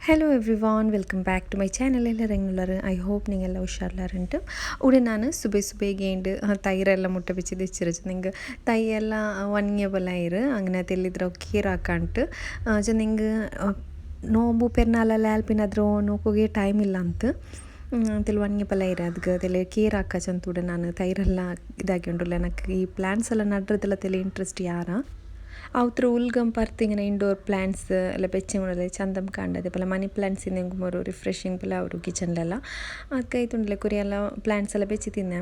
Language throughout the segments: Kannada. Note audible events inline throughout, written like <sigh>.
hello everyone welcome back to my channel ಎಲ್ಲ ರೆಗ್ಯುಲರ್ ಐ ಹೋಪ್ ನೀಗೆಲ್ಲ ಹುಷಾರ್ಲಾರಂಟು ಉಡೆ ನಾನು ಸುಬೆ ಸುಬೆಗೆ ಏಂಡು ತೈರೆಲ್ಲ ಮುಟ್ಟ ಬೆಚ್ಚಿದ್ದು ಇಚ್ಚಿರಚು ನಿಂಗೆ ತೈ ಎಲ್ಲ ಒನ್ಗೆ ಬಲಾಯಿರು ಅಂಗನೆ ತೆಲ್ಲಿದ್ರ ಕೀರ್ ಹಾಕಂಟು ಜ ನಿಂಗೆ ನೋಂಬು ಪೆರ್ನಾಲೆಲ್ಲ ಆಲ್ಪಿನಾದ್ರು ನೋಕೋಗೆ ಟೈಮ್ ಇಲ್ಲ ಅಂತ ತೆಲು ಒನ್ಗೆ ಪಲ ಇರ ಅದ್ಗೆ ತೆಲೆ ಕೇರ್ ಹಾಕಚಂತೂಡ ನಾನು ತೈರೆಲ್ಲ ಇದಾಗಿ ಉಂಡುಲ್ಲ ನನಗೆ ಈ ಪ್ಲ್ಯಾಂಟ್ಸ್ ಎಲ್ಲ ನಡ್ರದೆಲ್ಲ ತೆಲೆ ಇಂಟ್ರೆಸ್ಟ್ ಯಾರ ಅವತ್ರ ಉಲ್ಗಂ ಪರ್ತಿಂಗಿನ ಇಂಡೋರ್ ಪ್ಲ್ಯಾಂಟ್ಸ್ ಎಲ್ಲ ಬೆಚ್ಚೆ ಮಾಡಲೆ ಚಂದಮ್ ಕಾಂಡದೆ ಪಲ ಮನಿ ಪ್ಲ್ಯಾಂಟ್ಸ್ ಇಂದ ಮರು ರಿಫ್ರೆಶಿಂಗ್ ಪಲ ಅವರು ಕಿಚನ್ಲೆಲ್ಲ ಅದಕ್ಕೆ ಐತುಂಡ್ಲೆ ಕುರಿ ಎಲ್ಲ ಪ್ಲ್ಯಾಂಟ್ಸ್ ಎಲ್ಲ ಬೆಚ್ಚಿ ತಿನ್ನ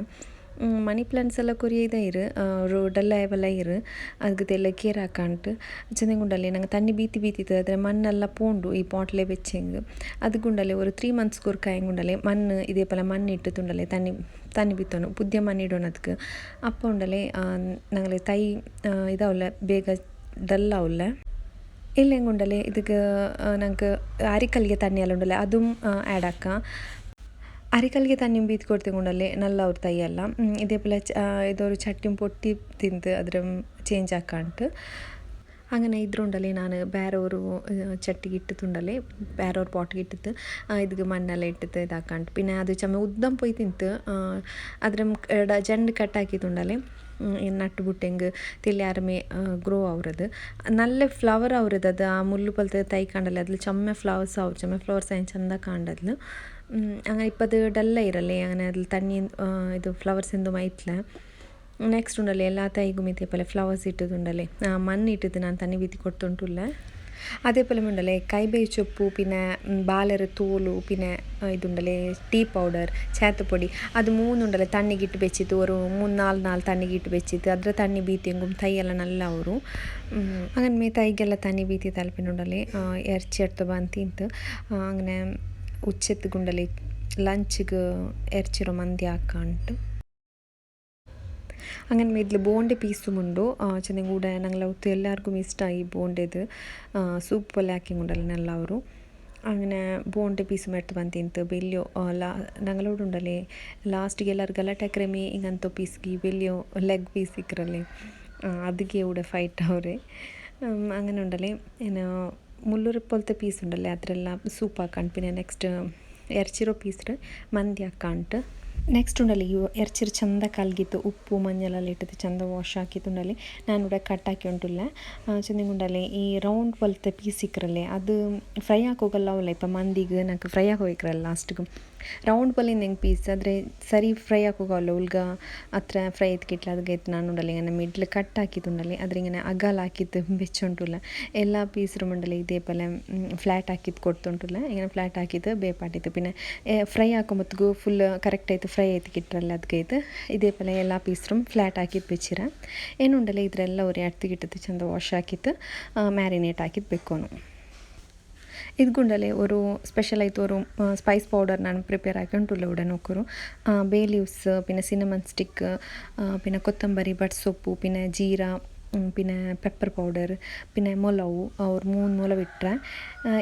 ಮನಿ ಪ್ಲಾಂಟ್ಸ್ ಎಲ್ಲ ಕೊರಿ ಇರು ರೋಡೆಲ್ಲ ಇವೆಲ್ಲ ಇರು ಅದಕ್ಕೆ ತೆಲ್ಲ ಕೇರ್ ಹಾಕಂಟು ಚೆಂದಂಗುಂಡಲ್ಲಿ ನಂಗೆ ತಣ್ಣಿ ಬೀತಿ ಬೀತಿತ್ತು ಆದರೆ ಮಣ್ಣೆಲ್ಲ ಪೋಂಡು ಈ ಪಾಟ್ಲೆ ಬೆಚ್ಚಂಗ್ ಅದು ಗುಂಡಲೆ ஒரு ತ್ರೀ ಮಂತ್ಸ್ ಕೊರ್ಕಾಯ ಗುಂಡಲೆ ಮಣ್ಣು ಇದೇ ಪಲ ಮಣ್ಣು ಇಟ್ಟು ತುಂಡಲೆ ತಣ್ಣಿ ತಣ್ಣಿ ಬಿತ್ತೋನು ಪುದ್ಯ ಮಣ್ಣು ಇಡೋಣ ಅದಕ್ಕೆ ಅಪ್ಪ ಉಂಡಲೆ ನಂಗಲೆ ತೈ ಇದಾವಲ್ಲ ಬೇಗ ಡಲ್ ಅವಲ್ಲ ಇಲ್ಲೆಂಗುಂಡಲೆ ಇದಕ್ಕೆ ನಂಗೆ ಅರಿಕಲ್ಗೆ ತಣ್ಣಿ ಎಲ್ಲ ಉಂಡಲೆ ಅದು ಆ್ಯಡ್ ಹಾಕ ಅರಿಕಲ್ಗೆ ತಣ್ಣಿ ಬೀತ್ ಕೊಡ್ತಿಗೊಂಡಲ್ಲಿ ನಲ್ಲ ಅವ್ರ ತೈಯೆಲ್ಲ ಇದೇ ಪಲ ಇದೊರು ಚಟ್ಟಿನ ಪೊಟ್ಟಿ ತಿಂದು ಅದ್ರ ಚೇಂಜ್ ಹಾಕಂಟು അങ്ങനെ ಇದ್ರುಂಡಲ್ಲಿ ನಾನು ಬೇರೆಯವರು ಚಟ್ಟಿಗೆ ಇಟ್ಟು ತುಂಡಲ್ಲಿ ಬೇರೆಯವ್ರ ಪಾಟ್ಗೆ ಇಟ್ಟಿತ್ತು ಇದಕ್ಕೆ ಮಣ್ಣೆಲ್ಲ ಇಟ್ಟಿತ್ತು ಇದಾಕಂಡು പിന്നെ ಅದು ಚಮ್ಮೆ ಉದ್ದಂ ಪೋಯ್ ತಿಂತು ಅದ್ರ ಜಂಡ್ ಕಟ್ ಹಾಕಿತ್ತುಂಡಲ್ಲಿ ನಟ್ಟು ಬುಟ್ಟೆಂಗ್ ತಿಲ್ಲಿ ಆರಮೆ ಗ್ರೋ ಅವ್ರದ್ದು നല്ല ಫ್ಲವರ್ ಅವ್ರದ್ದು ಅದು ಆ ಮುಳ್ಳು ಪಲ್ತೆ ತೈ ಕಾಂಡಲ್ಲ ಅದ್ರಲ್ಲಿ ಚಮ್ಮೆ ಫ್ಲವರ್ಸ್ ಅವ್ರು ಚಮ್ಮೆ ಫ್ಲವರ್ಸ್ ಏನು ಚಂದ ಕಾಂಡದ್ಲು അങ്ങനെ ഇപ്പത് ഡല്ലായിരല്ലേ അങ്ങനെ അതിൽ തണ്ണി ഇത് ഫ്ലവർസ് എന്തും ആയിട്ടില്ല ನೆಕ್ಸ್ಟ್ ಉಂಡಲ್ಲಿ ಎಲ್ಲ ತೈಗೂ ಮಿತಿಯಪ್ಪಲೆ ಫ್ಲವರ್ಸ್ ಇಟ್ಟದುಂಡಲೆ ಮಣ್ಣು ಇಟ್ಟದು ನಾನು ತಣ್ಣಿ ಬೀತಿ ಕೊಡ್ತುಂಟುಲ್ಲ അതേ ഉണ്ടല്ലേ കൈബൈ ചൊപ്പ് പിന്നെ ബാലര തോലു പിന്നെ ഇതുണ്ടല്ലേ ടീ പൗഡർ ചേത്തപ്പൊടി അത് മൂന്നുണ്ടല്ലേ തണ്ണിക്കിട്ട് വെച്ചിട്ട് ഒരു മൂന്ന് നാല് നാല് തണ്ണിക്കിട്ട് വെച്ചിട്ട് അതിൽ തണ്ണി ബീത്തിയെങ്കും തൈയെല്ലാം നല്ല ഊറും അങ്ങനെ തൈಗೆಲ್ಲ തണ്ണി ബീത്തി തലപ്പിനുണ്ടല്ലേ ഇറച്ചി എടുത്ത് വന്ന് തിന്ത് അങ്ങനെ ഉച്ചത്ത് ಗುಂಡಲಿ ಲಂಚ್ಗೆ ಎರ್ಚಿರೋ ಮಂದಿ ಹಾಕಂಟು അങ്ങനെ ഇതിൽ ബോണ്ട് പീസും ഉണ്ട് ചെന്ന കൂടെ ഞങ്ങൾ ഒത്തു എല്ലാവർക്കും ഇഷ്ടമായി ബോണ്ടത് സൂപ്പ് പോലെ ആക്കി കൊണ്ടല്ല എല്ലാവരും അങ്ങനെ ബോണ്ട് പീസും എടുത്ത് ಬಂದು ತಿಂತು ಬೆಲ್ಲಿಯೋ ಲಾ ഞങ്ങളോട് ഉണ്ടല്ലേ ಲಾಸ್ಟಿಗೆ ಎಲ್ಲರೂ ಗಲಾಟೆ ಕ್ರಮಿ ಹಿಂಗಂತ ಪೀಸ್ಗೆ ಬೆಲ್ಲಿಯೋ ಲೆಗ್ ಪೀಸ್ ಸಿಕ್ಕರಲ್ಲಿ ಅದಕ್ಕೆ ഇവിടെ ಫೈಟ್ ಅವ್ರೆ അങ്ങനെ ഉണ്ടല്ലേ മുന്നൂറ് ഇപ്പോഴത്തെ പീസ് ഉണ്ടല്ലേ? അതിലെല്ലാം സൂപ്പാക്കാണ് പിന്നെ നെക്സ്റ്റ് ഇറച്ചിറോ പീസിൽ മന്തി ആക്കാണ്ട്. ನೆಕ್ಸ್ಟ್ ಉಂಡಲ್ಲಿ ಇವು ಎರ್ಚಿರು ಚಂದ ಕಲ್ಗಿತ್ತು ಉಪ್ಪು ಮഞ്ഞಳೆಲ್ಲ ಇಟ್ಟಿದ್ದು ಚಂದ ವಾಶ್ ಹಾಕಿತ್ತುಂಡಲ್ಲಿ ನಾನು ಕೂಡ ಕಟ್ ಹಾಕಿ ಉಂಟುಲ್ಲ ಚಂದಂಗುಂಡಲ್ಲಿ ಈ ರೌಂಡ್ ಹೊಲ್ತೆ ಪೀಸ್ ಸಿಕ್ಕರಲ್ಲೇ ಅದು ಫ್ರೈ ಹಾಕೋಗಲ್ಲ ಅವಲ್ಲ ಇಪ್ಪ ಮಂದಿಗೆ ನಂಗೆ ಫ್ರೈ ಹಾಕೋಯ್ಕ್ರಲ್ಲ ಲಾಸ್ಟ್ಗೆ ರೌಂಡ್ ಬಲ್ಲಿಂದ ಹೆಂಗೆ ಪೀಸ್ ಆದರೆ ಸರಿ ಫ್ರೈ ಹಾಕೋಗಲ್ಲ ಉಲ್ಗ ಅತ್ರ ಫ್ರೈ ಎತ್ಕಿಟ್ಲ ಅದಕ್ಕೆ ನಾನು ಉಂಡಲ್ಲ ಇಂಗನೆ ಮಿಡ್ಲ್ ಕಟ್ ಹಾಕಿತ್ತುಂಡಲ್ಲಿ ಅದ್ರ ಇಂಗನೆ ಅಗಲ್ ಹಾಕಿದ್ದು <laughs> ಬೆಚ್ಚುಂಟುಲ್ಲ ಎಲ್ಲ ಪೀಸ್ ಮಂಡಲ ಇದೇ ಪಲೆ ಫ್ಲ್ಯಾಟ್ ಹಾಕಿದ್ದು ಕೊಡ್ತುಂಟುಲ್ಲ ಇಂಗನೆ ಫ್ಲ್ಯಾಟ್ ಹಾಕಿದ್ದು ಬೇಪಾಟಿತ್ತು. ಪಿನ್ನ ಫ್ರೈ ಹಾಕೊಂಬತ್ಗೂ ಫುಲ್ ಕರೆಕ್ಟ್ ಆಯಿತು ಫ್ರೈ ಆಯ್ತು ಅದಕ್ಕೆ ಇದು ಇದೇ ಪಲೆ ಎಲ್ಲ ಪೀಸ್ರೂಮ್ ಫ್ಲ್ಯಾಟ್ ಹಾಕಿದ್ದು ಬೆಚ್ಚಿರ. ಏನು ಉಂಡಲ್ಲ ಇದರೆಲ್ಲ ಅವ್ರು ಎಡ್ತಿಗಿಟ್ಟದ್ದು ಚಂದ ವಾಶ್ ಹಾಕಿತ್ತು ಮ್ಯಾರಿನೇಟ್ ಹಾಕಿದ್ದು ಬೆಕ್ಕೋನು. ಇದ್ಗುಂಡಲೇ ಒಂದು ಸ್ಪೆಷಲ್ ಆಯಿತು. ಅವರು ಸ್ಪೈಸ್ ಪೌಡರ್ ನಾನು ಪ್ರಿಪೇರ್ ಆಕೊಂಡು ಉಳ್ಳವುಡನ್ ಒಕ್ಕರು ಬೇ ಲೀವ್ಸ್ ಪಿನ್ನ ಸಿನಮನ್ ಸ್ಟಿಕ್ ಪಿನ್ನ ಕೊತ್ತಂಬರಿ ಬಟ್ ಸೊಪ್ಪು ಪಿನ್ನ ಜೀರಾ പിന്നെ പെപ്പർ പൗഡർ പിന്നെ മുളവ് ഒരു മൂന്ന് മുള വിട്ടേ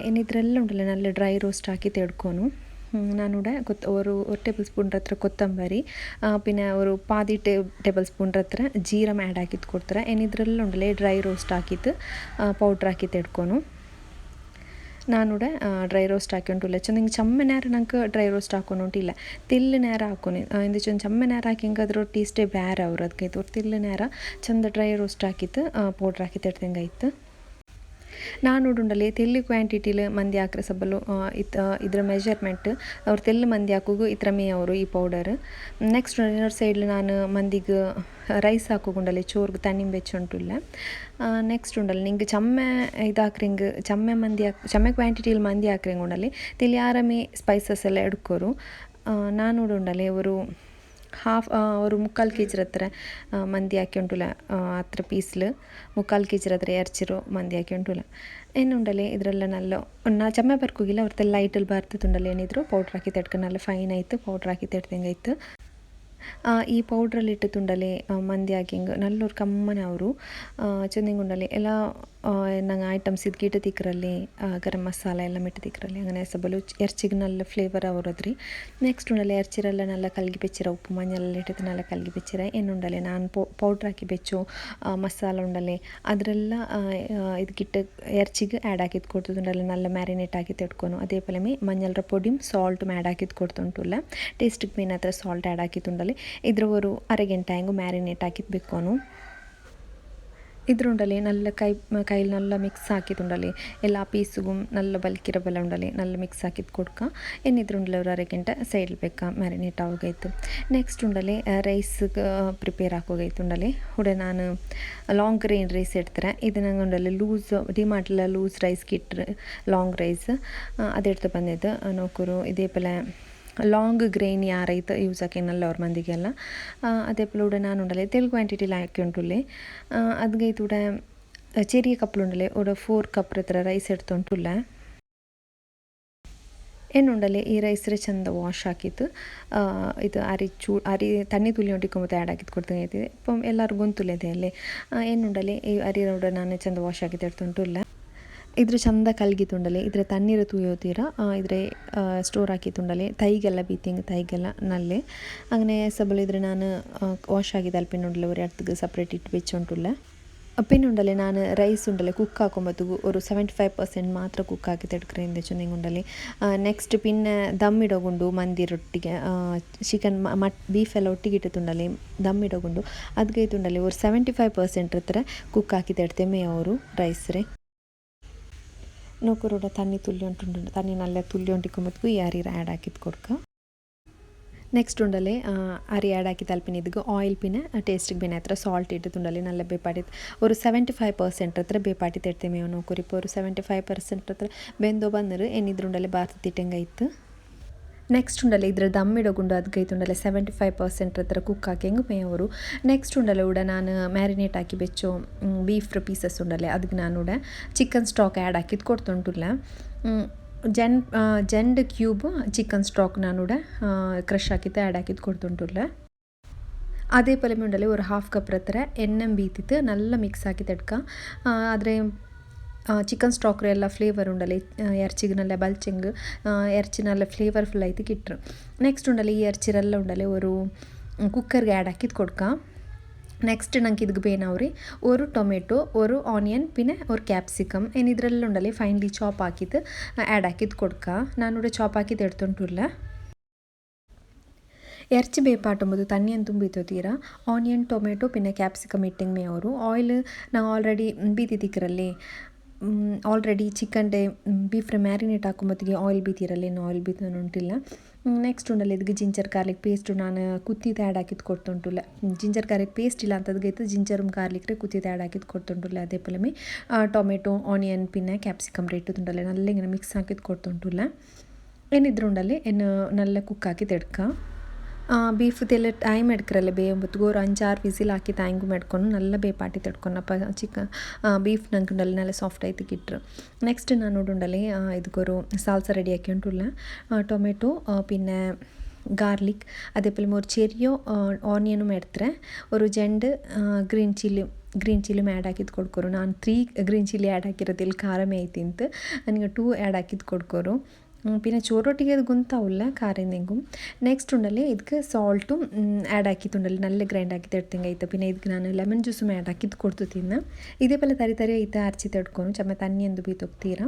ഇനി ഇതിലെല്ലാം നല്ല ഡ്രൈ റോസ്റ്റ് ആക്കി ನಾನು ನಾನೂಡ ಕೊತ್ ಒಂದು ಟೇಬಲ್ ಸ್ಪೂನ್ ಹತ್ರ ಕೊತ್ತಂಬರಿ ಪಿನ್ನ ಒಂದು ಪಾದಿ ಟೇ ಟೇಬಲ್ ಸ್ಪೂನ್ ಹತ್ರ ಜೀರಾ ಆ್ಯಡ್ ಹಾಕಿದ್ದು ಕೊಡ್ತಾರೆ. ಏನಿದ್ರಲ್ಲ ಉಂಡಲೆ ಡ್ರೈ ರೋಸ್ಟ್ ಹಾಕಿದ್ದು ಪೌಡ್ರ್ ಹಾಕಿ ತೆಡ್ಕೊನು. ತೆಡ್ಕೊನು ನಾನುಡೆ ಡ್ರೈ ರೋಸ್ಟ್ ಹಾಕೊಂಡುಲ್ಲ ಚಂದಂಗೆ ಚಮ್ಮ ನೇರ ನಂಗೆ ಡ್ರೈ ರೋಸ್ಟ್ ಹಾಕೊಂಡುಂಟಿಲ್ಲ ತಿಲ್ಲು ನೇರ ಹಾಕೊನಿ ಇಂದು ಚಂದ ಚಮ್ಮ ನೇರ ಹಾಕಿ ಅದ್ರ ಟೇಸ್ಟೇ ಬೇರೆ ಅವ್ರು ಅದಕ್ಕೆ ಅವ್ರು ತಿಲ್ಲು ನೇರ ಚಂದ ಡ್ರೈ ರೋಸ್ಟ್ ಹಾಕಿತ್ತು. ಪೌಡ್ರ್ ಹಾಕಿ ತೆಡ್ದಂಗೆ ಆಯ್ತು. ನಾನು ಉಂಡಲ್ಲಿ ತೆಲ್ಲಿ ಕ್ವಾಂಟಿಟಿಲಿ ಮಂದಿ ಹಾಕ್ರೆ ಸಬ್ಬಲು ಇತ್ ಇದ್ರ ಮೆಜರ್ಮೆಂಟ್ ಅವ್ರು ತೆಲ್ಲು ಮಂದಿ ಹಾಕೋಗು ಇತ್ರ ಮೇ ಅವರು ಈ ಪೌಡರ್ ನೆಕ್ಸ್ಟ್ ಇನ್ನೊಂದು ಸೈಡ್ ನಾನು ಮಂದಿಗೆ ರೈಸ್ ಹಾಕೋಗುಂಡಲ್ಲಿ ಚೋರ್ಗೆ ತಣ್ಣಿಂಬೆ ಬೆಚ್ಚುಂಟುಲ್ಲ ನೆಕ್ಸ್ಟ್ ಉಂಡಲ್ಲಿ ನಿಂಗೆ ಚಮ್ಮೆ ಇದಾಕ್ರಿಂಗ್ ಚಮ್ಮೆ ಮಂದಿ ಹಾಕ್, ಚಮ್ಮೆ ಕ್ವಾಂಟಿಟಿಲಿ ಮಂದಿ ಹಾಕ್ರಿಂಗ್ ಉಂಡಲ್ಲಿ ತಿಲ್ಲಿ ಸ್ಪೈಸಸ್ ಎಲ್ಲ ಎಡ್ಕೋರು. ನಾನು ಉಂಡಲ್ಲಿ ಅವರು ಹಾಫ್ ഒരു മുക്കാൽ ಕೆ ಜಿರ ಹತ್ರ ಮಂದಿ ಹಾಕಿ ಉಂಟುಲ ಹತ್ರ ಪೀಸ್ಲು ಮುಕ್ಕಾಲು ಕೆ ಜಿರ ಹತ್ರ ಎರ್ಚಿರೋ ಮಂದಿ ಹಾಕಿ ಉಂಟುಲ ಏನುಂಡಲೆ ಇದರೆಲ್ಲ ನಲ್ಲ ನಾ ಚಮ್ಮೆ ಬರ್ಕೋಗಿಲ್ಲ ಅವ್ರದ್ದು ಲೈಟಲ್ಲಿ ಬರ್ತದುಂಡಲ್ಲ ಏನಿದ್ರು ಪೌಡ್ರ್ ಹಾಕಿ ತೆಡ್ಕೊಂಡು നല്ല ಫೈನ್ ಆಯಿತು ಪೌಡ್ರ್ ಹಾಕಿ ತೆಡ್ದಂಗೆ ಆಯಿತು ಈ ಪೌಡ್ರಲ್ಲಿ ಇಟ್ಟು ತುಂಡಲೆ ಮಂದಿ ಹಾಕಿಂಗ್ ನಲ್ಲೊರು ಕಮ್ಮನೆ ಅವರು ಚೆಂದಿಂಗುಂಡಲೆ ಎಲ್ಲ ನಂಗೆ ಐಟಮ್ಸ್ ಇದು ತಿಕ್ರಲ್ಲಿ ಗರಂ ಮಸಾಲ ಎಲ್ಲ ಮಿಟ್ಟದಿಕ್ರಲ್ಲಿ അങ്ങനെ ಸಬಲು ಎರ್ಚಿಗೆ ನಲ್ಲ ಫ್ಲೇವರ್ ಅವರದ್ರಿ. ನೆಕ್ಸ್ಟ್ ಉಂಡಲೆ ಎರ್ಚಿರಲ್ಲ ನಲ್ಲ ಕಲ್ಗಿ ಬೆಚ್ಚಿರ ಉಪ್ಪು ಮಂಜಲ್ಲ ಇಟ್ಟಿದ್ದು ನಲ್ಲ ಕಲ್ಗಿ ಬೆಚ್ಚಿರ ಏನುಂಡಲೆ ನಾನು ಪೌಡ್ರ್ ಹಾಕಿ ಬೆಚ್ಚು ಮಸಾಲ ಉಂಡಲೆ ಅದರೆಲ್ಲ ಇದಕ್ಕಿಟ್ಟು ಎರ್ಚಿಗೆ ಆ್ಯಡ್ ಹಾಕಿದ್ ಕೊಡ್ತದುಂಡಲ್ಲ ನಲ್ಲ ಮ್ಯಾರಿನೇಟ್ ಹಾಕಿ ತಿಟ್ಕೊನು ಅದೇ ಪಲಮೆ ಮಂಜಲ್ರ ಪೊಡಿಮ್ ಸಾಲ್ಟ್ ಆ್ಯಡ್ ಹಾಕಿದ್ ಕೊಡ್ತುಂಟುಲ್ಲ ಟೇಸ್ಟಿಗೆ ಮೇನ್ ಹತ್ರ ಸಾಲ್ಟ್ ಆ್ಯಡ್ ಹಾಕಿದ್ದುಂಡಲೆ ಇದ್ರವರು ಅವರು ಅರಗಂಟೆ ಹ್ಯಾಂಗು ಮ್ಯಾರಿನೇಟ್ ಹಾಕಿದ್ಬೇಕು ഇതിലുണ്ടല്ലേ നല്ല കൈ കയ്യിൽ നല്ല മിക്സ് ആക്കിയിട്ടുണ്ടല്ലേ? എല്ലാ പീസുകളും നല്ല ബൽക്കിര പോലെ ഉണ്ടല്ലേ? നല്ല മിക്സ് ആക്കി കൊടുക്കുക ഇനി ഇതിലുണ്ടല്ലേ ഒരു അരക്കിന്റെ സൈഡിൽ വെക്കാം മാരിനേറ്റ് ആവുകയത്തും നെക്സ്റ്റ് ഉണ്ടല്ലേ റൈസ് പ്രിപ്പേർ ആക്കുകയത്തുണ്ടല്ലേ ഇവിടെ ഞാൻ ലോങ് ഗ്രെയിൻ റൈസ് എടുത്തരാം. ഇത് ഉണ്ടല്ലേ ലൂസ് ഡിമാർട്ടിലെ ലൂസ് റൈസ് കിട്ടു ലോങ് റൈസ് അതെടുത്ത് പറഞ്ഞത് നോക്കൊരു ഇതേപോലെ ಲಾಂಗ್ ಗ್ರೇನ್ ಯಾರೈತೆ ಯೂಸ್ ಹಾಕೇನಲ್ಲ ಅವ್ರ ಮಂದಿಗೆಲ್ಲ. ಅದೇ ಪ್ಲೂಡ ನಾನು ಉಂಡಲೆ ತೆಲುಗು ಕ್ವಾಂಟಿಟಿಲಿ ಹಾಕಿ ಉಂಟು ಇಲ್ಲಿ ಅದಕ್ಕೆ ಚೆರಿಯ ಕಪ್ ಉಂಡಲೆ ಒಡ ಫೋರ್ ಕಪ್ ಹತ್ರ ರೈಸ್ ಎಡ್ತು ಉಂಟು ಇಲ್ಲ ಈ ರೈಸ್ ಚಂದ ವಾಶ್ ಹಾಕಿತ್ತು ಇದು ಅರಿ ಚೂ, ಅರಿ ತಣ್ಣಿ ತುಲಿ ಉಂಟಿಕೊಂಬತ್ತೆ ಆ್ಯಡ್ ಹಾಕಿದ್ದು ಕೊಡ್ತೀನಿ ಆಯ್ತಿದೆ ಇಪ್ಪ ಎಲ್ಲರಿಗೂ ಗುಂತುಲೇ ಇದೆ ಅಲ್ಲಿ ಏನು ಈ ಅರಿ ನಾನು ಚೆಂದ ವಾಶ್ ಹಾಕಿದ್ದು ಎಡ್ತು ಉಂಟು ಇದ್ರ ಚಂದ ಕಲ್ಗಿತುಂಡಲೆ ಇದ್ರ ತಣ್ಣೀರು ತೂಯೋತೀರ ಇದ್ರೆ ಸ್ಟೋರ್ ಹಾಕಿತ್ತುಂಡಲೆ ತೈಗೆಲ್ಲ ಬೀತಿಂಗ್ ತೈಗೆಲ್ಲ ನಲ್ಲೆ അങ്ങനെ ಸಬಲ್ ಇದ್ರೆ ನಾನು ವಾಶ್ ಆಗಿದ್ದು ಅಲ್ಪಿನುಂಡಲೆ ഒരു അടുത്തേക്ക് സെപ്പറേറ്റ് ഇട്ട് വെച്ചോണ്ടുള്ള പിന്നെ ನಾನು ರೈಸ್ ಉಂಡಲೆ ಕುಕ್ ಹಾಕೊಂಬತ್ತು ഒരു ಸೆವೆಂಟಿ ಫೈವ್ ಪರ್ಸೆಂಟ್ ಮಾತ್ರ ಕುಕ್ ಹಾಕಿ ತೆಡ್ಕ್ರೆ ಚೊಂದಿಂಗ್ ಉಂಡಲೆ ನೆಕ್ಸ್ಟ್ ಪಿನ್ನೆ ದಮ್ ಇಡೋಗುಂಡು ಮಂದಿರೊಟ್ಟಿಗೆ ಚಿಕನ್ ಮಟ್ ಬೀಫ್ ಎಲ್ಲ ಒಟ್ಟಿಗೆ ಇಟ್ಟುಂಡಲೆ ದಮ್ ಇಡೋಗುಂಡು ಅದ್ಗೆ ಇತ್ತುಂಡಲೆ ஒரு ಸೆವೆಂಟಿ ಫೈವ್ ಪರ್ಸೆಂಟ್ ಹತ್ರ ಕುಕ್ ಹಾಕಿ ತೆಡ್ತೆ ಮೇ ಅವರು ರೈಸ್ ರೇ ನೋಕುರುಡ ತಣ್ಣಿ ತುಳ್ಳಿ ಉಂಟುಂಡು ತಣ್ಣಿ ನಲ್ಲ ತುಳ್ಳಿ ಉಂಟಿಕೊಂಬತ್ಕು ಈ ಅರಿರ ಆ್ಯಡ್ ಹಾಕಿದ್ದು ಕೊಡ್ಕ ನೆಕ್ಸ್ಟ್ ಉಂಡಲೆ ಅರಿ ಆ್ಯಡ್ ಹಾಕಿ ತಲ್ಪಿನಿದ್ಗು ಆಯಿಲ್ ಪಿನ ಟೇಸ್ಟಿಗೆ ಬಿನ ಹತ್ರ ಸಾಲ್ಟ್ ಇಟ್ಟು ತುಂಡಲೆ ನಲ್ಲ ಬೇಪಾಟಿ ഒരു ಸೆವೆಂಟಿ ಫೈವ್ ಪರ್ಸೆಂಟ್ ಹತ್ರ ಬೇಪಾಟಿ ತೆಡ್ತೆ ಮೇವು ನೋಕುರಿಪ ഒരു ಸೆವೆಂಟಿ ಫೈವ್ ಪರ್ಸೆಂಟ್ ಹತ್ರ ಬೆಂದೋ ಬಂದರು ಎನ್ನಿದ್ರುಂಡಲೆ ಬಾರ್ತಿ ತಿಟ್ಟಂಗೆ ಇತ್ತು ನೆಕ್ಸ್ಟ್ ಉಂಡಲೆ ಇದರ ದಮ್ಮಿಡೋ ಗುಂಡು ಅದ್ಗೈತುಂಡಲೆ ಸೆವೆಂಟಿ ಫೈವ್ ಪರ್ಸೆಂಟ್ ಹತ್ರ ಕುಕ್ ಹಾಕಿ ಮೇ ಅವರು? ನೆಕ್ಸ್ಟ್ ಉಂಡಲೆ ಕೂಡ ನಾನು ಮ್ಯಾರಿನೇಟ್ ಹಾಕಿ ಬೆಚ್ಚೋ ಬೀಫ್ ಪೀಸಸ್ ಉಂಡಲೆ ಅದಕ್ಕೆ ನಾನು ಕೂಡ ಚಿಕನ್ ಸ್ಟಾಕ್ ಆ್ಯಡ್ ಹಾಕಿದ್ ಕೊಡ್ತುಂಟುಲ್ಲ. ಜೆನ್ ಜೆಂಡ್ ಕ್ಯೂಬ್ ಚಿಕನ್ ಸ್ಟಾಕ್ ನಾನು ಕೂಡ ಕ್ರಷ್ ಹಾಕಿದ್ದು ಆ್ಯಡ್ ಹಾಕಿದ್ ಕೊಡ್ತುಂಟುಲ್ಲ. ಅದೇ போல ಉಂಡಲೆ ಒಂದು ಹಾಫ್ ಕಪ್ ಹತ್ರ ಎಣ್ಣೆ ಬೀತಿತ್ತು, ನಲ್ಲ ಮಿಕ್ಸ್ ಹಾಕಿ ತಡ್ಕ ಆದರೆ ಚಿಕನ್ ಸ್ಟಾಕ್ರೆ ಎಲ್ಲ ಫ್ಲೇವರ್ ಉಂಡಲೆ ಎರ್ಚಿಗೆ ನಲ್ಲ ಬಲ್ಚೆಂಗ್ ಎರ್ಚಿ ನಲ್ಲ ಫ್ಲೇವರ್ಫುಲ್ ಆಯ್ತು ಕಿಟ್ರು ನೆಕ್ಸ್ಟ್ ಉಂಡಲೆ ಈ ಎರ್ಚಿರೆಲ್ಲ ಉಂಡಲೆ ഒരു ಕುಕ್ಕರ್ಗೆ ಆ್ಯಡ್ ಹಾಕಿದ್ದು ಕೊಡ್ಕ ನೆಕ್ಸ್ಟ್ ನಂಗೆ ಇದಕ್ಕೆ ಬೇನವ್ರಿ ഒരു ಟೊಮೆಟೊ ഒരു ಆನಿಯನ್ പിന്നെ ഒരു ಕ್ಯಾಪ್ಸಿಕಮ್ ಏನು ಇದರೆಲ್ಲ ಉಂಡಲೆ ಫೈನ್ಲಿ ಚಾಪ್ ಹಾಕಿದ್ದು ಆ್ಯಡ್ ಹಾಕಿದ್ದು ಕೊಡ್ಕ ನಾನು ಚಾಪ್ ಹಾಕಿದ್ದು ಎಡ್ತುಂಟುಲ್ಲ ಎರ್ಚಿ ಬೇಪಾಟುಂಬುದು ತಣ್ಣಿಯನ್ನು ತುಂಬಿತ್ತು ತೀರ onion tomato pin capsicum eating May ಅವರು ಆಯಿಲ್ ನಾವು ಆಲ್ರೆಡಿ ಬೀತಿ ತಿಕ್ಕರಲ್ಲಿ ಆಲ್ರೆಡಿ ಚಿಕನ್ ಚಿಕನ್ಗೆ ಬೀಫ್ರೆ ಮ್ಯಾರಿನೇಟ್ ಹಾಕೊಂಬತ್ತಿಗೆ ಆಯಿಲ್ ಬೀತಿರಲ್ಲೇನು ಆಯಿಲ್ ಬೀತ ಉಂಟಿಲ್ಲ. ನೆಕ್ಸ್ಟ್ ಉಂಡಲ್ಲ ಇದಕ್ಕೆ ಜಿಂಜರ್ ಗಾರ್ಲಿಕ್ ಪೇಸ್ಟು ನಾನು ಕುತ್ತಿದ್ದು ಆ್ಯಡ್ ಹಾಕಿದ್ದು ಕೊಡ್ತುಂಟುಲ್ಲ. ಜಿಂಜರ್ ಗಾರ್ಲಿಕ್ ಪೇಸ್ಟ್ ಇಲ್ಲ ಅಂತದಗೈತು ಜಿಂಜರ್ಮ್ ಗಾರ್ಲಿಕ್ರೆ ಕುತ್ತಿದ್ದು ಆ್ಯಡ್ ಹಾಕಿದ್ದು ಕೊಡ್ತುಂಟುಲ್ಲ ಅದೇ ಪಲಮಿ ಟೊಮೆಟೊ ಆನಿಯನ್ ಪಿನ್ನ ಕ್ಯಾಪ್ಸಿಕಮ್ ರೇಟ್ ತುಂಟಲ್ಲ ನಲ್ಲ ಮಿಕ್ಸ್ ಹಾಕಿದ್ದು ಕೊಡ್ತುಂಟುಲ್ಲ. ಏನಿದ್ರು ಉಂಡಲ್ಲಿ, ಏನು, ನಲ್ಲ ಕುಕ್ ಹಾಕಿ ತೆಡ್ಕ ಬೀಫ್ ತೆಲ್ಲ ಟೈಮ್ ಎಡ್ಕರಲ್ಲ ಬೇಯಂಬತ್ತು ಗೋರು ಅಂಚಾರು ವಿಸಿಲ್ ಹಾಕಿ ತಾಯಿಂಗು ಮೆಡ್ಕೊಂಡು ನಲ್ಲ ಬೇಪಾಟಿ ತೆಡ್ಕೊಂಡಪ್ಪ ಚಿಕನ್ ಬೀಫ್ ನಂಗೆ ಉಂಡಲ್ಲ ನೆಲ್ಲ ಸಾಫ್ಟ್ ಆಯ್ತು ಕಿಟ್ರು ನೆಕ್ಸ್ಟ್ ನಾನು ಉಂಡಲೆ ಇದಕ್ಕೊರು ಸಾಲ್ಸ ರೆಡಿ ಹಾಕಿ ಉಂಟುಲ್ಲ ಟೊಮೆಟೊ പിന്നെ ಗಾರ್ಲಿಕ್ അതേപോലെ ഒരു ചെറിയ ഓണിയനും എടുത്തിട്ട് ഒരു ജണ്ട് green chilli green chilli add ಹಾಕಿದ್ದು ಕೊಡ್ಕೋರು ನಾನು ತ್ರೀ ಗ್ರೀನ್ ಚಿಲ್ಲಿ ಆ್ಯಡ್ ಹಾಕಿರೋದಿಲ್ಲ ಖಾರಮೇ ಐತಿಂತ ನನಗೆ ಟೂ ಆ್ಯಡ್ ಹಾಕಿದ್ದು ಕೊಡ್ಕೋರು പിന്നെ ചോറൊട്ടിക്ക് അത് ഗുന്താവില്ല കാരനെങ്കും. നെക്സ്റ്റ് ഉണ്ടല്ലേ ഇത് സോൾട്ടും ആഡ് ആക്കിത്തുണ്ടല്ലേ നല്ല ഗ്രൈൻഡ് ആക്കി തെടുത്തെങ്കിൽ ಐತೆ പിന്നെ ಇದಕ್ಕೆ ನಾನು ಲೆಮನ್ ಜ್ಯೂಸು ಆ್ಯಡ್ ಹಾಕಿದ್ದು ಕೊಡ್ತು ತಿನ್ನ ಇದೇ തരി ತರಿ ತರಿ ಐತೆ ചമ്മ തന്നെ എന്ത് പോയി ಎಂದು ಬೀತೋಗ್ತೀರಾ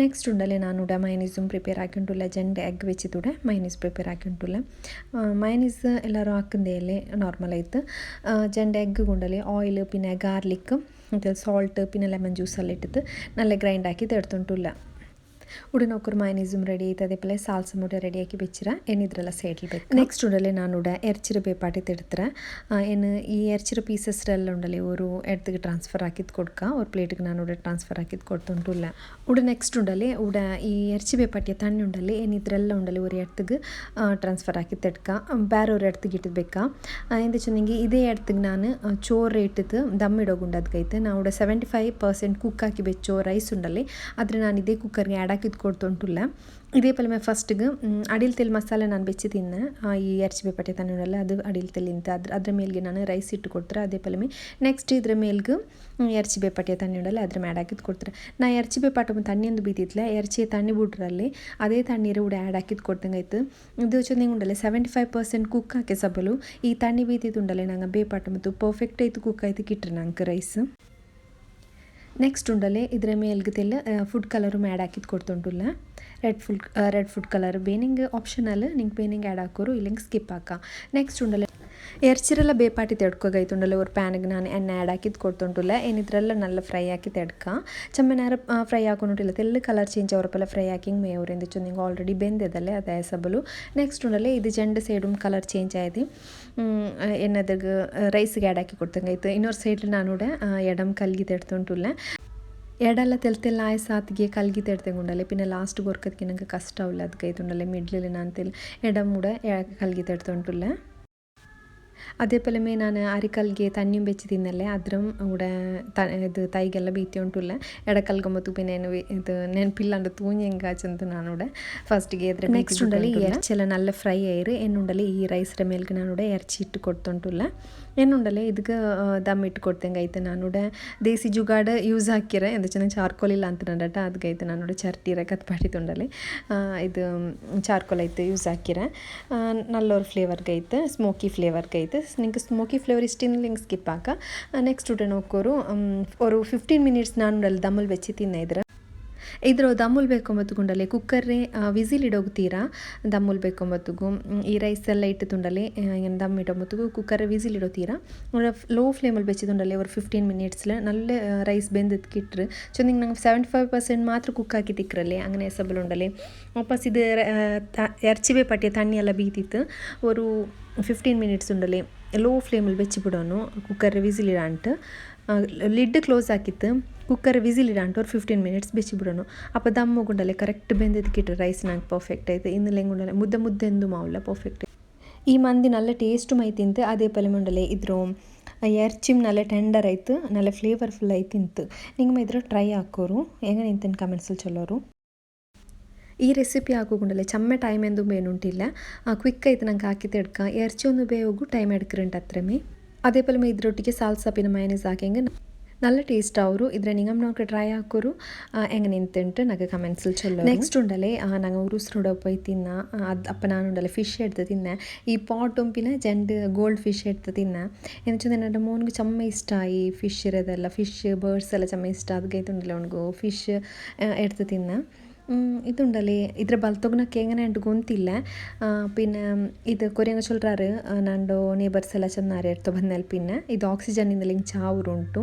ನೆಕ್ಸ್ಟ್ ಉಂಡಲೆ ನಾನು ಉಡ ಮೈನೀಸುಮ್ ಪ್ರಿಪೇರ್ ಹಾಕಿಂಟುಲ್ಲ ಜೆಂಡೆ ಎಗ್ വെച്ചിട്ടൂടെ മയനീസ് പ്രിപ്പയർ ആക്കിയിട്ടുള്ള. മയനീസ് എല്ലാവരും ആക്കുന്നതല്ലേ നോർമലായിട്ട് ജെൻഡ് എഗ് കൊണ്ടല്ലേ ഓയിൽ പിന്നെ ഗാർലിക്കും സോൾട്ട് പിന്നെ ലെമൺ ജ്യൂസ് എല്ലാം ഇട്ടിട്ട് നല്ല ഗ്രൈൻഡ് ആക്കി തെടുത്തിട്ടില്ല ಉಡನೊಕ್ಕರು ಮೈನೀಸುಮ್ ready ಐತದೆ play salsa MUDA ready ಹಾಕಿ ಬೆಚ್ಚಿರ ಏನಿದ್ರಲ್ಲ ಸೈಡ್ಲ್ ಬೇಕು ನೆಕ್ಸ್ಟ್ ಉಡಲೆ ನಾನು ಉಡ ಎರ್ಚಿರ ಬೇಪಾಟಿ ತಿಡ್ತರ ಏನು ಈ ಎರ್ಚಿರ ಪೀಸಸ್ ಎಲ್ಲ ಉಂಡಲೆ ஒரு இடத்துக்கு ಟ್ರಾನ್ಸ್ಫರ್ ಹಾಕಿದ್ದು ಕೊಡ್ಕ ஒரு ಪ್ಲೇಟ್ಗೆ ನಾನು ಉಡ ಟ್ರಾನ್ಸ್ಫರ್ ಹಾಕಿದ್ದು ಕೊಡ್ತುಂಟುಲ್ಲ ಉಡ ನೆಕ್ಸ್ಟ್ ಉಂಡಲೆ ಉಡ ಈ ಎರ್ಚಿ ಬೇಪಾಟಿಯ ತಣ್ಣಿ ಉಂಡಲೆ ಏನಿದ್ರೆಲ್ಲ ಉಂಡಲೆ ஒரு இடத்துக்கு ಟ್ರಾನ್ಸ್ಫರ್ ಹಾಕಿ ತೆಡ್ಕ ಬೇರೆ ஒரு இடத்துக்கு ಇಟ್ಬೇಕಾ ಎಂತ ಚೆನ್ನಂಗೆ ಇದೇ இடத்துக்கு ನಾನು ಚೋರ್ ಇಟ್ಟದು ದಮ್ ಇಡೋಗುಂಡು ಅದಕ್ಕೈತೆ ನಾವು ಸೆವೆಂಟಿ ಫೈವ್ ಪರ್ಸೆಂಟ್ ಕುಕ್ ಹಾಕಿ ಬೆಚ್ಚೋ ರೈಸ್ ಉಂಡಲೆ ಆದರೆ ನಾನು ಇದೇ ಕುಕ್ಕರ್ಗೆ ಆ್ಯಡ್ ಕೊಡ್ತುಂಟುಲ್ಲ. ಇದೇ ಪಲ್ಲೆ ಫಸ್ಟ್ಗೆ ಅಡಿಲ್ ತೆಲ್ ಮಸಾಲೆ ನಾನು ಬೆಚ್ಚಿ ತಿನ್ನೆ. ಈ ಎರ್ಚಿ ಬೇಪಟ್ಟೆ ತನ್ನಲ್ಲ ಅದು ಅಡಿಲ್ ತೆಲ್ಲಿಂತ ಅದ್ರ ಅದ್ರ ಮೇಲ್ಗೆ ನಾನು ರೈಸ್ ಇಟ್ಟು ಕೊಡ್ತಾರೆ ಅದೇ ಪಲ್ಲೆ ನೆಕ್ಸ್ಟ್ ಇದ್ರ ಮೇಲ್ಗೆ ಎರ್ಚಿ ಬೇಪಟ್ಟೆ ತನ್ನಿಡಲ್ಲ ಅದ್ರ ಮ್ಯಾಡ್ ಹಾಕಿದ್ ಕೊಡ್ತಾರೆ. ನಾ ಎರ್ಚಿ ಬೇಪಾಟ ತಣ್ಣಿಯೊಂದು ಬೀತಿತ್ಲೆ ಎರ್ಚಿ ತಣ್ಣಿ ಬಿಟ್ರಲ್ಲಿ ಅದೇ ತಣ್ಣೀರು ಕೂಡ ಆ್ಯಡ್ ಹಾಕಿದ್ ಕೊಡ್ತಂಗೆ ಆಯ್ತು. ಇದು ಚಂದಂಗೆ ಉಂಡಲ್ಲ ಸೆವೆಂಟಿ ಫೈವ್ ಪರ್ಸೆಂಟ್ ಕುಕ್ ಹಾಕಿ ಸಬಲು ಈ ತಣ್ಣಿ ಬೀದಿದ್ದು ಉಂಡಲ್ಲ, ನಂಗೆ ಬೇಪಾಟ ಮತ್ತು ಪರ್ಫೆಕ್ಟ್ ಆಯ್ತು ಕುಕ್ ಆಯ್ತು, ಕಿಟ್ರೆ ನಂಗೆ ರೈಸ್ ನೆಕ್ಸ್ಟ್ ಉಂಡಲೆ ಇದರ ಮೇಲ್ಗದೆಲ್ಲ ಫುಡ್ ಕಲರು ಮ್ಯಾಡ್ ಹಾಕಿದ್ದು ಕೊಡ್ತುಂಟುಲ್ಲ red food red food colour ಬೇನಿಂಗ್ optional ನಿಂಗೆ ಬೇನಿಂಗ್ ಆ್ಯಡ್ ಹಾಕೋರು ಇಲ್ಲಿಂಗ್ ಸ್ಕಿಪ್ ಹಾಕ ನೆಕ್ಸ್ಟ್ ಉಂಡಲೆ ಎರ್ಚಿರೆಲ್ಲ ಬೇಪಾಟಿ ತೆಡ್ಕೋಗೈತುಂಡಲ್ಲ ಅವ್ರ ಪ್ಯಾನಿಗೆ ನಾನು ಎಣ್ಣೆ ಆ್ಯಡ್ ಹಾಕಿದ್ದು ಕೊಡ್ತುಂಟುಲ್ಲ ಏನಿದ್ರೆಲ್ಲ ನಲ್ಲ ಫ್ರೈ ಹಾಕಿ ತೆಡ್ಕ ಚಮ್ಮನಾರ ಫ್ರೈ ಹಾಕೊಂಡಿಲ್ಲ ತೆಲ್ಲ colour change ಅವರಪ್ಪೆಲ್ಲ fry Hawking ಮೇವ್ರಿಂದ ಚೊಂದಿಂಗೆ already ಬೆಂದಿದ್ದಲ್ಲೇ ಅದೇ ಸಬಲು ನೆಕ್ಸ್ಟ್ ಉಂಡಲೆ ಇದು ಜೆಂಡ್ ಸೈಡು ಕಲರ್ ಚೇಂಜ್ ಆಯ್ತು ಎನ್ನದಾಗ ರೈಸ್ಗೆ ಆ್ಯಡ್ ಹಾಕಿ ಕೊಡ್ತಂಗಾಯ್ತು ಇನ್ನೊರು ಸೈಡ್ ನಾನು ಎಡಮ್ ಕಲ್ಗಿ ತೆಡ್ತುಂಟುಲ್ಲ ಎಡಲ್ಲ ತೆಲ್ ತೆಲ್ಲ ಆಯ್ ಸಾತ್ಗೆ ಕಲ್ಗಿ ತೆಡ್ತೆಗುಂಡಲೆ ಪಿನ್ನ ಲಾಸ್ಟ್ ಗೊರ್ಕದ್ಗೆ ನಂಗೆ ಕಷ್ಟ ಉಲ್ಲ ಅದಕ್ಕೆ ಐತುಂಡಲೆ ಮಿಡ್ಲಿಲ್ಲ ನಾನು ತೆಲ್ ಎಡಮ್ ಕೂಡ ಕಲ್ಗಿ അതേപോലെ ನಾನು ಅರಿಕಲ್ಗೆ ತಣ್ಣಿ ಬೆಚ್ಚಿ ತಿನ್ನಲ್ಲೇ ಅದ್ರ ಕೂಡ ತ ಇದು ತೈಗೆಲ್ಲ ಬೀತಿ ಉಂಟುಲ್ಲ ಎಡಕಲ್ಗೆ ಮತ್ತು ಪಿನೇನು ಇದು ನೆನಪಿಲ್ಲಾಂಡ ತೂನಿ ಹೆಂಗಾಚಂತ ನಾನೂಡ ಫಸ್ಟ್ಗೆ ಅದ್ರ ನೆಕ್ಸ್ಟ್ ಉಂಡಲ್ಲಿ ಎರ್ಚೆಲ್ಲ ನಲ್ಲ ಫ್ರೈ ಆಯಿರು ಎನ್ನುಂಡಲ್ಲಿ ಈ ರೈಸ್ರ ಮೇಲ್ಗೆ ನಾನೂಡ ಎರ್ಚಿ ಇಟ್ಟು ಕೊಡ್ತುಂಟುಲ್ಲ ಎನ್ನುಂಡಲ್ಲಿ ಇದಕ್ಕೆ ದಮ್ ಇಟ್ಟು ಕೊಡ್ತೇಂಗಾಯ್ತು ನಾನೂಡ ದೇಸಿ ಜುಗಾಡ್ ಯೂಸ್ ಹಾಕಿರ ಎಂದ ಚೆನ್ನಾಗಿ ಚಾರ್ಕೋಲ್ ಇಲ್ಲ ಅಂತ ನಂಡಟ ಅದಕ್ಕಾಯ್ತು ನಾನೂಡ ಚರ್ಟಿರ ಕತ್ ಪಾಡಿತುಂಡಲ್ಲಿ ಇದು ಚಾರ್ಕೋಲ್ ಆಯ್ತು ಯೂಸ್ ಹಾಕಿರ ನಲ್ಲೊರ್ ಫ್ಲೇವರ್ಗೈತೆ ಸ್ಮೋಕಿ ಫ್ಲೇವರ್ಗೈತೆ ನಿಂಗೆ ಸ್ಮೋಕಿ ಫ್ಲೇವರ್ ಇಷ್ಟಿನ ಲಿಂಕ್ ಸ್ಕಿಪ್ ಹಾಕ. ನೆಕ್ಸ್ಟ್ ನೋಕೋರು ஒரு ಫಿಫ್ಟೀನ್ ಮಿನಿಟ್ಸ್ ನಾನು ಅಲ್ಲಿ ದಮ್ಮಲ್ಲಿ ಬೆಚ್ಚಿ ತಿನ್ನ ಇದ್ರೆ. ಇದರ ದಮ್ಮಲ್ ಬೇಕೊಂಬತ್ತುಗುಂಡಲೆ ಕುಕ್ಕರ್ರೆ ವಿಸಿಲ್ ಇಡೋಗ್ತೀರಾ? ದಮ್ಮಲ್ ಬೇಕೊಂಬತ್ತುಗು ಈ ರೈಸ್ ಎಲ್ಲ ಇಟ್ಟು ತುಂಡಲೆ ದಮ್ ಇಡೋಮತ್ತುಗು ಕುಕ್ಕರ್ ವಿಸಿಲ್ ಇಡೋತೀರಾ? ಲೋ ಫ್ಲೇಮಲ್ಲಿ ಬೆಚ್ಚಿದುಂಡಲೆ ಒಂದು ಫಿಫ್ಟೀನ್ ಮಿನಿಟ್ಸ್ಲ ನಲ್ಲೆ ರೈಸ್ ಬೆಂದಿಟ್ಕಿಟ್ರು ಚೊಂದಿಂಗ್ ನಂಗೆ ಸೆವೆಂಟಿ ಫೈವ್ ಪರ್ಸೆಂಟ್ ಮಾತ್ರ ಕುಕ್ ಹಾಕಿ ತಿಕ್ಕರಲ್ಲೇ ಅಂಗನೆ ವಾಪಸ್ ಇದು ಎರ್ಚಿಬೆ ಪಟ್ಟಿಯ ತಣ್ಣಿ ಎಲ್ಲ ಬೀತಿತ್ತು. ಒಂದು ಫಿಫ್ಟೀನ್ ಮಿನಿಟ್ಸ್ ಉಂಡಲೆ ಲೋ ಫ್ಲೇಮಲ್ಲಿ ಬೆಚ್ಚಿಬಿಡೋನು ಕುಕ್ಕರ್ ವಿಸಿಲಿಡಾಂಟು ಲಿಡ್ ಕ್ಲೋಸ್ ಹಾಕಿತ್ತು ಕುಕ್ಕರ್ ವಿಸಿಲ್ ಇಡಾಂಟ್ ஒரு ಫಿಫ್ಟೀನ್ ಮಿನಿಟ್ಸ್ ಬೆಚ್ಚಿ ಬಿಡೋನು ಅಪ್ಪ ದಮ್ಮು ಗುಂಡಲೆ ಕರೆಕ್ಟ್ ಬೆಂದದಕ್ಕಿಟ್ಟು ರೈಸ್ ನಂಗೆ ಪರ್ಫೆಕ್ಟ್ ಆಯ್ತು ಇನ್ನು ಲೆಂಗುಂಡಲೆ ಮುದ್ದೆ ಮುದ್ದೆ ಎಂದು ಮಾವುಲ್ಲ ಪರ್ಫೆಕ್ಟ್ ಈ ಮಂದಿ ನಲ್ಲ ಟೇಸ್ಟ್ ಮೈತಿಂತು ಅದೇ ಪಲ್ಲೆ ಮುಂಡಲೆ ಇದ್ರು ಎರ್ಚಿಮ್ ನಲ್ಲ ಟೆಂಡರ್ ಆಯ್ತು ನಲ್ಲ ಫ್ಲೇವರ್ಫುಲ್ ಆಯ್ತಿಂತು ನಿಂಗೆ ಇದ್ರ ಟ್ರೈ ಹಾಕೋರು ಹೆಂಗೆ ನಿಂತೇನು ಕಮೆಂಟ್ಸಲ್ಲಿ ಚಲೋರು ಈ ರೆಸಿಪಿ ಹಾಕೋಕೊಂಡಲ್ಲ ಚಮ್ಮೆ ಟೈಮ್ ಎಂದು ಬೇನುಂಟಿಲ್ಲ ಕ್ವಿಕ್ ಆಯ್ತು ನಂಗೆ ಹಾಕಿ ತೆಡ್ಕ ಎರ್ಚಿ ಒಂದು ಬೇಯೋಗು ಟೈಮ್ ಎಡ್ಕರಂಟ್ ಹತ್ರಮೇ അതേപോലെ ಪಲ್ಯ ಇದ್ರೊಟ್ಟಿಗೆ ಸಾಲ್ಸಾ ಪಿನ ಮಯನೀಸ್ ಹಾಕಿಂಗ್ നല്ല ടേസ്റ്റ് ആവൂരു. ഇതിനെ നിങ്ങൾ നോക്ക് ട്രೈ ആക്കൂരു. എങ്ങനെ നിന്നിട്ട് നമുക്ക് കമൻസിൽ ചൊല്ലു നെക്സ്റ്റ് ഉണ്ടല്ലേ? ഞങ്ങൾ ഒരു സ്റ്റുഡോ പോയി തിന്ന. അത് അപ്പം ഞാനുണ്ടല്ലേ ഫിഷ് എടുത്ത് തിന്ന. ഈ പോട്ടും പിന്നെ ജെൻഡ് ഗോൾഡ് ഫിഷ് എടുത്ത് തിന്ന. എന്ന് വെച്ചാൽ എന്റെ മോനക്ക് ചമ്മ ഇഷ്ടമായി ഫിഷ് ഇരതല്ല ഫിഷ് ബേർഡ്സ് എല്ലാം ചമ്മ ഇഷ്ടം. അത് കേട്ടുണ്ടല്ലോ ഉണ്ടല്ലോ ഫിഷ് എടുത്ത് തിന്ന. ಇದುಂಡಲ್ಲೇ ಇದ್ರ ಬಲ್ತೋಗ್ ನಕ್ಕೆ ಎಂಗನೇಂಡ್ ಗೊತ್ತಿಲ್ಲ ಪಿನ್ನೆ ಇದು ಕೊರಿಯಂಗ ಚೊಲ್ರಾರ್ ನಂಡೋ ನೇಬರ್ಸ್ ಎಲ್ಲ ಚೆನ್ನಾರ್ ಎಡ್ತ ಬಂದಲ್ ಪಿನ್ನೆ ಇದು ಆಕ್ಸಿಜನ್ ಇಂದಲ ಇಂಚ ಆವರ್ ಉಂಟು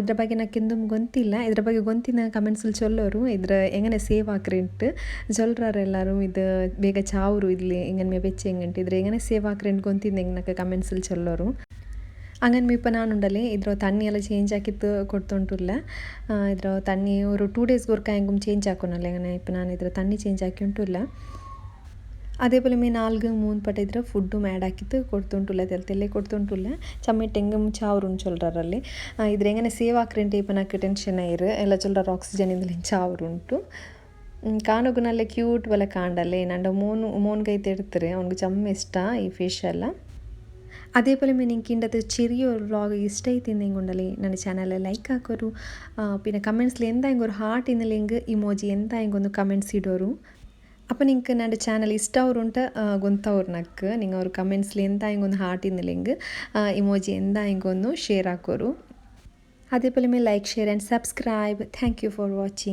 ಇದ್ರ ಬಗ್ಗೆ ನಕ್ಕೆಂದುಮ್ ಗೊತ್ತಿಲ್ಲ ಇದ್ರ ಬಗ್ಗೆ ಗೊತ್ತಿನ ಕಮೆಂಟ್ಸಲ್ಲಿ ಚೊಲ್ಲೋರು ಇದ್ರ ಎಂಗನೆ ಸೇವ್ ಆಕ್ರೆಂಟ್ ಚೊಲ್ರಾರ್ ಎಲ್ಲರೂ ಇದು ಬೇಗ ಚಾವರು ಇಲ್ಲಿ ಎಂಗನ್ ಮೇ ಬೆಚ್ಚೆ ಎಂಗಂಟ್ ಇದ್ರ ಎಂಗನೆ ಸೇವ್ ಆಕ್ರೆಂಟ್ ಗೊತ್ತಿಂದ ಎಂಗ್ ನಕ್ಕೆ ಕಮೆಂಟ್ಸಲ್ಲಿ ಚೊಲ್ಲೋರು ಹಂಗನ್ ಮೀಪ ನಾನು ಉಂಡಲೆ, ಇದ್ರ ತಣ್ಣಿ ಎಲ್ಲ ಚೇಂಜ್ ಆಕಿತ್ತು ಕೊಡ್ತುಂಟುಲ್ಲ. ಇದ್ರ ತಣ್ಣಿ ಅವರು ಟೂ ಡೇಸ್ ಗುರ್ಕ ಹೆಂಗುಮ್ ಚೇಂಜ್ ಆಕೊನಲ್ಲ ಹೆಂಗನ ಇಪ್ಪ ನಾನು ಇದ್ರ ತಣ್ಣಿ ಚೇಂಜ್ ಆಕಿ ಉಂಟುಲ್ಲ. അതേപോലെ മീൻ ആൽഗ മൂന്ന് പട്ട ഫുഡും ആഡ് ആക്കിയിട്ട് കൊടുത്തുണ്ടില്ല തെലത്തെല്ലേ കൊടുത്തുണ്ടില്ല ചമ്മട്ടെങ്കും ചാവറും ചൊല്ലറല്ലേ ಸೇವ್ സേവ് ആക്കുറേൻ്റെ ഇപ്പം ಟೆನ್ಷನ್ ടെൻഷൻ ಎಲ್ಲ എല്ലാ ಆಕ್ಸಿಜನ್ ഓക്സിജൻ ഇതിലെ ചാവറുണ്ടു ಕಾಣೋಗು ನಲ್ಲೇ ಕ್ಯೂಟ್ ಒಲೆ ಕಾಂಡಲ್ಲೇ, ನಂಡ ಮೋನು ಮೋನ್ಗೈತೆ ಇಡ್ತಾರೆ, ಅವ್ನಿಗೆ ಚಮ್ಮ ಇಷ್ಟ ಈ ಫಿಶ್ ಎಲ್ಲ. അതേപോലെ എനിക്കിന്റെത് ചെറിയൊരു വ്ളോഗ് ഇഷ്ടമായിത്തിന്നെങ്കിലുണ്ടല്ലേ ನನ್ನ ಚಾನಲ್ ಲೈಕ್ ಹಾಕೋರು ಪಿನ್ನ ಕಮೆಂಟ್ಸ್ಲಿ ಎಂತ ಹೆಂಗೆ ಹಾರ್ಟ್ ഹാർട്ട് ಹೆಂಗೆ ಇಮೋಜಿ ಎಂತ ಹೆಂಗೆ ഒന്ന് കമൻസ് ಇಡೋರು അപ്പോൾ നിങ്ങൾക്ക് എന്റെ ചാനൽ ഇഷ്ടമുണ്ട് ഗുന്തവർണക്ക് നിങ്ങൾ ഒരു കമൻസിൽ എന്തായെങ്കിലും ഒന്ന് ഹാർട്ട് ഇന്നില്ലെങ്കിൽ ഇമോജി എന്തായെങ്കിലും ഒന്ന് ഷെയർ ആക്കോരു. അതേപോലെ like share and subscribe thank you for watching